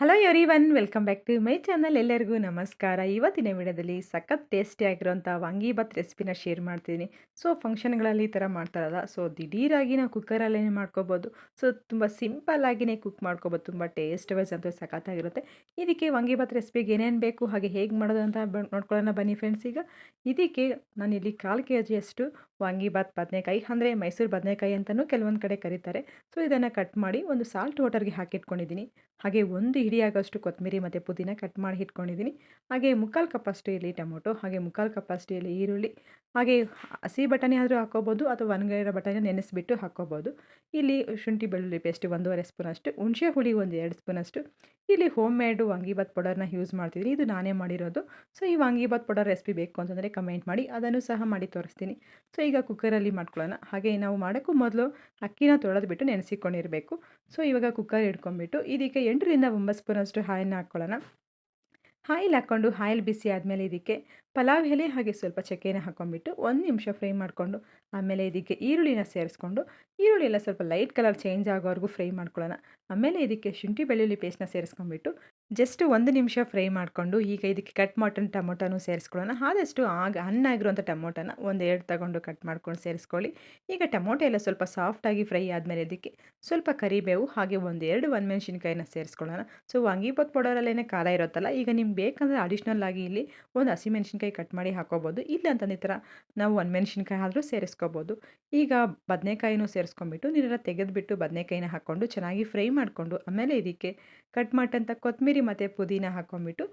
Hello everyone welcome back to my channel ಎಲ್ಲರಿಗೂ ನಮಸ್ಕಾರ. ಇವತ್ತಿನ ವಿಡಿಯೋದಲ್ಲಿ ಸಖತ್ ಟೇಸ್ಟಿ ಆಗಿರೋಂಥ ವಾಂಗಿಬಾತ್ ರೆಸಿಪಿನ ಶೇರ್ ಮಾಡ್ತೀನಿ. ಸೊ ಫಂಕ್ಷನ್ಗಳಲ್ಲಿ ಈ ಥರ ಮಾಡ್ತಾರಲ್ಲ ಸೊ ದಿಢೀರಾಗಿ ನಾವು ಕುಕ್ಕರಲ್ಲೇ ಮಾಡ್ಕೋಬೋದು. ಸೊ ತುಂಬ ಸಿಂಪಲ್ ಆಗಿನೇ ಕುಕ್ ಮಾಡ್ಕೋಬೋದು. ತುಂಬ ಟೇಸ್ಟ್ ವೈಸ್ ಅಂತೂ ಸಖತ್ತಾಗಿರುತ್ತೆ ಇದಕ್ಕೆ ವಾಂಗಿಬಾತ್ ರೆಸಿಪಿಗೆ ಏನೇನು ಬೇಕು, ಹಾಗೆ ಹೇಗೆ ಮಾಡೋದು ಅಂತ ನೋಡ್ಕೊಳ್ಳೋಣ ಬನ್ನಿ ಫ್ರೆಂಡ್ಸ್ ಈಗ. ಇದಕ್ಕೆ ನಾನಿಲ್ಲಿ ಕಾಲು ಕೆ ಜಿಯಷ್ಟು ವಾಂಗಿಬಾತ್ ಬದನೆಕಾಯಿ, ಅಂದರೆ ಮೈಸೂರು ಬದನೆಕಾಯಿ ಅಂತಲೂ ಕೆಲವೊಂದು ಕಡೆ ಕರೀತಾರೆ. ಸೊ ಇದನ್ನು ಕಟ್ ಮಾಡಿ ಒಂದು ಸಾಲ್ಟ್ ವಾಟರ್ಗೆ ಹಾಕಿಟ್ಕೊಂಡಿದ್ದೀನಿ. ಹಾಗೆ ಒಂದು ಹಿಡಿಯಾಗೋಷ್ಟು ಕೊತ್ತಂಬರಿ ಮತ್ತು ಪುದೀನ ಕಟ್ ಮಾಡಿ ಇಟ್ಕೊಂಡಿದ್ದೀನಿ ಹಾಗೆ ಮುಕ್ಕಾಲು ಕಪ್ಪಷ್ಟು ಇಲ್ಲಿ ಟೊಮೊಟೊ, ಹಾಗೆ ಮುಕ್ಕಾಲು ಕಪ್ಪಷ್ಟು ಇಲ್ಲಿ ಈರುಳ್ಳಿ, ಹಾಗೆ ಹಸಿ ಬಟಾಣಿ ಆದರೂ ಹಾಕ್ಕೋಬೋದು ಅಥವಾ ಒಣಗಿರೋ ಬಟಾಣಿ ನೆನೆಸಿಬಿಟ್ಟು ಹಾಕ್ಕೋಬೋದು. ಇಲ್ಲಿ ಶುಂಠಿ ಬೆಳ್ಳುಳ್ಳಿ ಪೇಸ್ಟ್ ಒಂದೂವರೆ ಸ್ಪೂನಷ್ಟು, ಹುಣಸೆ ಹುಳಿ ಒಂದು ಎರಡು ಸ್ಪೂನಷ್ಟು ಇಲ್ಲಿ ಹೋಮ್ ಮೇಡು ವಾಂಗಿಬಾತ್ ಪೌಡರ್ನ ಯೂಸ್ ಮಾಡ್ತಿದ್ದೀನಿ. ಇದು ನಾನೇ ಮಾಡಿರೋದು. ಸೊ ಈ ವಾಂಗಿಬಾತ್ ಪೌಡರ್ ರೆಸಿಪಿ ಬೇಕು ಅಂತಂದರೆ ಕಮೆಂಟ್ ಮಾಡಿ, ಅದನ್ನು ಸಹ ಮಾಡಿ ತೋರಿಸ್ತೀನಿ. ಸೊ ಈಗ ಕುಕ್ಕರಲ್ಲಿ ಮಾಡ್ಕೊಳ್ಳೋಣ. ಹಾಗೆ ನಾವು ಮಾಡೋಕ್ಕೂ ಮೊದಲು ಅಕ್ಕಿನ ತೊಳೆದ್ಬಿಟ್ಟು ನೆನೆಸಿಕೊಂಡಿರಬೇಕು. ಸೊ ಇವಾಗ ಕುಕ್ಕರ್ ಇಟ್ಕೊಂಡ್ಬಿಟ್ಟು ಇದಕ್ಕೆ ಎಂಟರಿಂದ ಒಂಬತ್ತು ಸ್ಪೂನಷ್ಟು ಹಾಯನ್ನು ಹಾಕ್ಕೊಳ್ಳೋಣ. ಆಯಿಲ್ ಹಾಕ್ಕೊಂಡು ಆಯಿಲ್ ಬಿಸಿ ಆದಮೇಲೆ ಇದಕ್ಕೆ ಪಲಾವ್ ಎಲೆ ಹಾಗೆ ಸ್ವಲ್ಪ ಚಕ್ಕೆನ ಹಾಕೊಂಡ್ಬಿಟ್ಟು ಒಂದು ನಿಮಿಷ ಫ್ರೈ ಮಾಡಿಕೊಂಡು, ಆಮೇಲೆ ಇದಕ್ಕೆ ಈರುಳ್ಳಿನ ಸೇರಿಸ್ಕೊಂಡು, ಈರುಳ್ಳಿ ಎಲ್ಲ ಸ್ವಲ್ಪ ಲೈಟ್ ಕಲರ್ ಚೇಂಜ್ ಆಗೋವರೆಗೂ ಫ್ರೈ ಮಾಡ್ಕೊಳ್ಳೋಣ. ಆಮೇಲೆ ಇದಕ್ಕೆ ಶುಂಠಿ ಬೆಳ್ಳುಳ್ಳಿ ಪೇಸ್ಟ್ನ ಸೇರಿಸ್ಕೊಂಡ್ಬಿಟ್ಟು ಜಸ್ಟ್ ಒಂದು ನಿಮಿಷ ಫ್ರೈ ಮಾಡಿಕೊಂಡು ಈಗ ಇದಕ್ಕೆ ಕಟ್ ಮಟನ್ ಟೊಮೊಟೊನೂ ಸೇರಿಸ್ಕೊಳ್ಳೋಣ. ಆದಷ್ಟು ಆಗ ಹಣ್ಣಾಗಿರುವಂಥ ಟೊಮೊಟೊನ ಒಂದು ಎರಡು ತಗೊಂಡು ಕಟ್ ಮಾಡ್ಕೊಂಡು ಸೇರಿಸ್ಕೊಳ್ಳಿ. ಈಗ ಟೊಮೊಟೊ ಎಲ್ಲ ಸ್ವಲ್ಪ ಸಾಫ್ಟಾಗಿ ಫ್ರೈ ಆದಮೇಲೆ ಇದಕ್ಕೆ ಸ್ವಲ್ಪ ಕರಿಬೇವು ಹಾಗೆ ಒಂದು ಎರಡು ಒಣಮೆಣ್ಸಿನ್ಕಾಯಿನ ಸೇರಿಸ್ಕೊಳ್ಳೋಣ. ಸೊ ವಾಂಗಿಬಾತ್ ಪೌಡರಲ್ಲೇ ಖಾರ ಇರುತ್ತಲ್ಲ, ಈಗ ನಿಮ್ಗೆ ಬೇಕಂದರೆ ಅಡಿಷ್ನಲ್ ಆಗಿ ಇಲ್ಲಿ ಒಂದು ಹಸಿಮೆಣ್ಸಿನ್ಕಾಯಿ ಕಟ್ ಮಾಡಿ ಹಾಕೋಬೋದು. ಇಲ್ಲ ಅಂತಂದು ಈ ಥರ ನಾವು ಮೆಣಸಿನ್ಕಾಯಿ ಆದರೂ ಸೇರಿಸ್ಕೋಬೋದು. ಈಗ ಬದನೆಕಾಯಿನೂ ಸೇರಿಸ್ಕೊಂಡ್ಬಿಟ್ಟು ನೀರೆಲ್ಲ ತೆಗೆದುಬಿಟ್ಟು ಬದನೆಕಾಯಿನ ಹಾಕ್ಕೊಂಡು ಚೆನ್ನಾಗಿ ಫ್ರೈ ಮಾಡಿಕೊಂಡು ಆಮೇಲೆ ಇದಕ್ಕೆ ಕಟ್ ಮಾಡಿದಂಥ ಕೊತ್ತಂಬರಿ ಮತ್ತು ಪುದೀನ ಹಾಕ್ಕೊಂಬಿಟ್ಟು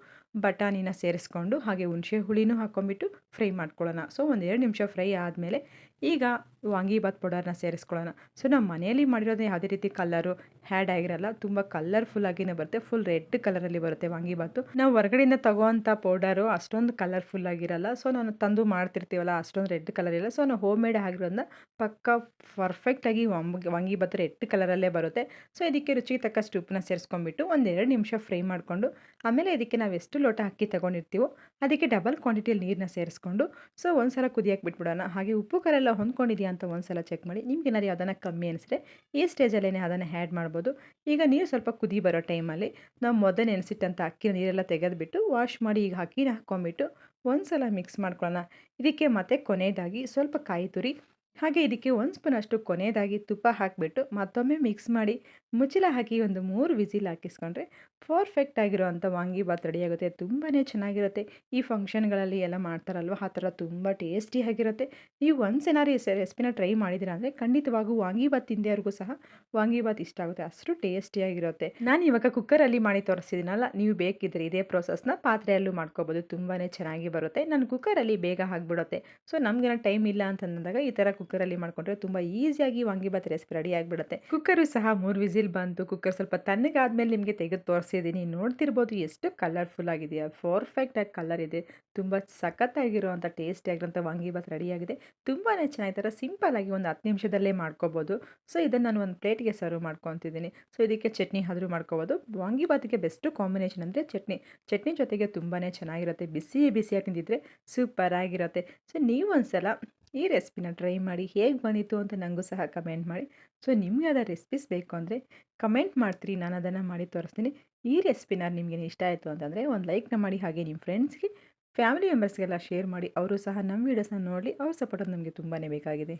ಬಟಾಣಿನ ಸೇರಿಸ್ಕೊಂಡು ಹಾಗೆ ಹುಣಸೆ ಹುಳಿನೂ ಹಾಕ್ಕೊಂಬಿಟ್ಟು ಫ್ರೈ ಮಾಡ್ಕೊಳ್ಳೋಣ. ಸೊ, ಒಂದು ಎರಡು ನಿಮಿಷ ಫ್ರೈ ಆದಮೇಲೆ ಈಗ ವಾಂಗಿಬಾತ್ ಪೌಡರ್ನ ಸೇರಿಸ್ಕೊಳ್ಳೋಣ. ಸೊ ನಮ್ಮ ಮನೆಯಲ್ಲಿ ಮಾಡಿರೋದು ಯಾವುದೇ ರೀತಿ ಕಲರು ಹ್ಯಾಡ್ ಆಗಿರಲ್ಲ ತುಂಬ ಕಲರ್ಫುಲ್ಲಾಗಿನೇ ಬರುತ್ತೆ. ಫುಲ್ ರೆಡ್ ಕಲರಲ್ಲಿ ಬರುತ್ತೆ ವಾಂಗಿಬಾತು ನಾವು ಹೊರಗಡೆಯಿಂದ ತಗೋವಂಥ ಪೌಡರು ಅಷ್ಟೊಂದು ಕಲರ್ಫುಲ್ ಆಗಿರಲ್ಲ. ಸೊ, ನಾನು ತಂದು ಮಾಡ್ತಿರ್ತೀವಲ್ಲ ಅಷ್ಟೊಂದು ರೆಡ್ ಕಲರ್ ಇಲ್ಲ. ಸೊ, ನಾನು ಹೋಮ್ ಮೇಡ್ ಆಗಿರೋದನ್ನ ಪಕ್ಕ ಪರ್ಫೆಕ್ಟಾಗಿ ವಾಂಗಿ ವಾಂಗಿಬಾತ್ ರೆಡ್ ಕಲರಲ್ಲೇ ಬರುತ್ತೆ. ಸೊ, ಇದಕ್ಕೆ ರುಚಿಗೆ ತಕ್ಕಷ್ಟು ಉಪ್ಪನ್ನ ಸೇರಿಸ್ಕೊಂಡ್ಬಿಟ್ಟು ಒಂದೆರಡು ನಿಮಿಷ ಫ್ರೈ ಮಾಡಿಕೊಂಡು ಆಮೇಲೆ ಇದಕ್ಕೆ ನಾವು ಎಷ್ಟು ಲೋಟ ಅಕ್ಕಿ ತೊಗೊಂಡಿರ್ತೀವೋ, ಅದಕ್ಕೆ ಡಬಲ್ ಕ್ವಾಂಟಿಟಿಯಲ್ಲಿ ನೀರನ್ನ ಸೇರಿಸ್ಕೊಂಡು ಸೊ ಒಂದು ಸಲ ಕುದಿಯಕ್ಕೆ ಬಿಟ್ಬಿಡೋಣ. ಹಾಗೆ ಉಪ್ಪು ಕರೆಲ್ಲ ಹೊಂದ್ಕೊಂಡಿದೆಯಾ ಅಂತ ಒಂದು ಸಲ ಚೆಕ್ ಮಾಡಿ. ನಿಮ್ಗೆ ಏನಾದ್ರೂ ಅದನ್ನು ಕಮ್ಮಿ ಅನಿಸಿದ್ರೆ ಈ ಸ್ಟೇಜಲ್ಲೇ ಅದನ್ನು ಆ್ಯಡ್ ಮಾಡ್ಬೋದು. ಈಗ ನೀರು ಸ್ವಲ್ಪ ಕುದಿ ಬರೋ ಟೈಮಲ್ಲಿ ನಾವು ಮೊದಲು ನೆನೆಸಿಟ್ಟಂಥ ಅಕ್ಕಿ ನೀರೆಲ್ಲ ತೆಗೆದುಬಿಟ್ಟು ವಾಶ್ ಮಾಡಿ ಈಗ ಅಕ್ಕಿನ ಹಾಕ್ಕೊಂಬಿಟ್ಟು ಒಂದು ಸಲ ಮಿಕ್ಸ್ ಮಾಡ್ಕೊಳ್ಳೋಣ. ಇದಕ್ಕೆ ಮತ್ತೆ ಕೊನೆಯದಾಗಿ ಸ್ವಲ್ಪ ಕಾಯಿ ತುರಿ ಹಾಗೆ ಇದಕ್ಕೆ ಒಂದು ಸ್ಪೂನಷ್ಟು ಕೊನೆಯದಾಗಿ ತುಪ್ಪ ಹಾಕಿಬಿಟ್ಟು ಮತ್ತೊಮ್ಮೆ ಮಿಕ್ಸ್ ಮಾಡಿ ಮುಚ್ಚಳ ಹಾಕಿ ಒಂದು ಮೂರು ವಿಸಿಲ್ ಹಾಕಿಸ್ಕೊಂಡ್ರೆ ಪರ್ಫೆಕ್ಟ್ ಆಗಿರೋವಂಥ ವಾಂಗಿಬಾತ್ ರೆಡಿಯಾಗುತ್ತೆ ತುಂಬಾ ಚೆನ್ನಾಗಿರುತ್ತೆ. ಈ ಫಂಕ್ಷನ್ಗಳಲ್ಲಿ ಎಲ್ಲ ಮಾಡ್ತಾರಲ್ವ? ಆ ಥರ ತುಂಬ ಟೇಸ್ಟಿ ಆಗಿರುತ್ತೆ. ನೀವು ಒಂದು ಸೆನಾರಿ ರೆಸಿಪಿನ ಟ್ರೈ ಮಾಡಿದಿರ ಅಂದರೆ ಖಂಡಿತವಾಗೂ ವಾಂಗಿಬಾತ್ ತಿಂದೆಯವ್ರಿಗೂ ಸಹ ವಾಂಗಿಬಾತ್ ಇಷ್ಟ ಆಗುತ್ತೆ. ಅಷ್ಟು ಟೇಸ್ಟಿಯಾಗಿರುತ್ತೆ ನಾನು ಇವಾಗ ಕುಕ್ಕರಲ್ಲಿ ಮಾಡಿ ತೋರಿಸಿದಿನಲ್ಲ ನೀವು ಬೇಕಿದ್ರೆ ಇದೇ ಪ್ರೋಸೆಸ್ನ ಪಾತ್ರೆಯಲ್ಲೂ ಮಾಡ್ಕೋಬೋದು. ತುಂಬಾ ಚೆನ್ನಾಗಿ ಬರುತ್ತೆ. ನಾನು ಕುಕ್ಕರಲ್ಲಿ ಬೇಗ ಆಗಿಬಿಡುತ್ತೆ. ಸೊ ನಮಗೇನೋ ಟೈಮ್ ಇಲ್ಲ ಅಂತಂದಾಗ ಈ ಥರ ಕುಕ್ಕರಲ್ಲಿ ಮಾಡಿಕೊಂಡ್ರೆ ತುಂಬ ಈಸಿಯಾಗಿ ವಾಂಗಿಬಾತ್ ರೆಸಿಪಿ ರೆಡಿ ಆಗಿಬಿಡುತ್ತೆ. ಕುಕ್ಕರು ಸಹ ಮೂರು ವಿಸಿಲ್ ಬಂತು. ಕುಕ್ಕರ್ ಸ್ವಲ್ಪ ತಣ್ಣಗಾದ್ಮೇಲೆ ನಿಮಗೆ ತೆಗೆದು ತೋರಿಸಿದ್ದೀನಿ. ನೋಡ್ತಿರ್ಬೋದು ಎಷ್ಟು ಕಲರ್ಫುಲ್ ಆಗಿದೆಯಾ ಪರ್ಫೆಕ್ಟಾಗಿ ಕಲರ್ ಇದೆ. ತುಂಬ ಸಖತ್ತಾಗಿರುವಂಥ ಟೇಸ್ಟಿ ಆಗಿರೋಂಥ ವಾಂಗಿಬಾತ್ ರೆಡಿಯಾಗಿದೆ ತುಂಬಾ ಸಿಂಪಲ್ ಸಿಂಪಲ್ಲಾಗಿ ಒಂದು ಹತ್ತು ನಿಮಿಷದಲ್ಲೇ ಮಾಡ್ಕೋಬೋದು. ಸೊ ಇದನ್ನು ನಾನು ಒಂದು ಪ್ಲೇಟ್ಗೆ ಸರ್ವ್ ಮಾಡ್ಕೊತಿದ್ದೀನಿ. ಸೊ ಇದಕ್ಕೆ ಚಟ್ನಿ ಆದರೂ ಮಾಡ್ಕೋಬೋದು. ವಾಂಗಿಬಾತಿಗೆ ಬೆಸ್ಟು ಕಾಂಬಿನೇಷನ್ ಅಂದರೆ ಚಟ್ನಿ. ಚಟ್ನಿ ಜೊತೆಗೆ ತುಂಬಾ ಚೆನ್ನಾಗಿರುತ್ತೆ. ಬಿಸಿ ಬಿಸಿಯಾಗಿ ತಿಂದಿದ್ರೆ ಸೂಪರ್ ಆಗಿರುತ್ತೆ. ಸೊ ನೀವು ಒಂದ್ಸಲ ಈ ರೆಸಿಪಿನ ಟ್ರೈ ಮಾಡಿ, ಹೇಗೆ ಬಂದಿತ್ತು ಅಂತ ನನಗೂ ಸಹ ಕಮೆಂಟ್ ಮಾಡಿ. ಸೊ, ನಿಮಗೆ ಅದರ ರೆಸಿಪೀಸ್ ಬೇಕು ಅಂದರೆ ಕಮೆಂಟ್ ಮಾಡ್ತೀರಿ, ನಾನು ಅದನ್ನು ಮಾಡಿ ತೋರಿಸ್ತೀನಿ. ಈ ರೆಸಿಪಿನ ನಿಮಗೆ ಇಷ್ಟ ಆಯಿತು ಅಂತಂದರೆ ಒಂದು ಲೈಕ್ನ ಮಾಡಿ, ಹಾಗೆ ನಿಮ್ಮ ಫ್ರೆಂಡ್ಸ್ಗೆ, ಫ್ಯಾಮಿಲಿ ಮೆಂಬರ್ಸ್ಗೆಲ್ಲ ಶೇರ್ ಮಾಡಿ, ಅವರು ಸಹ ನಮ್ಮ ವೀಡಿಯೋಸ್ನ ನೋಡಲಿ, ಅವ್ರ ಸಪೋರ್ಟ್ ನಮಗೆ ತುಂಬಾ ಬೇಕಾಗಿದೆ.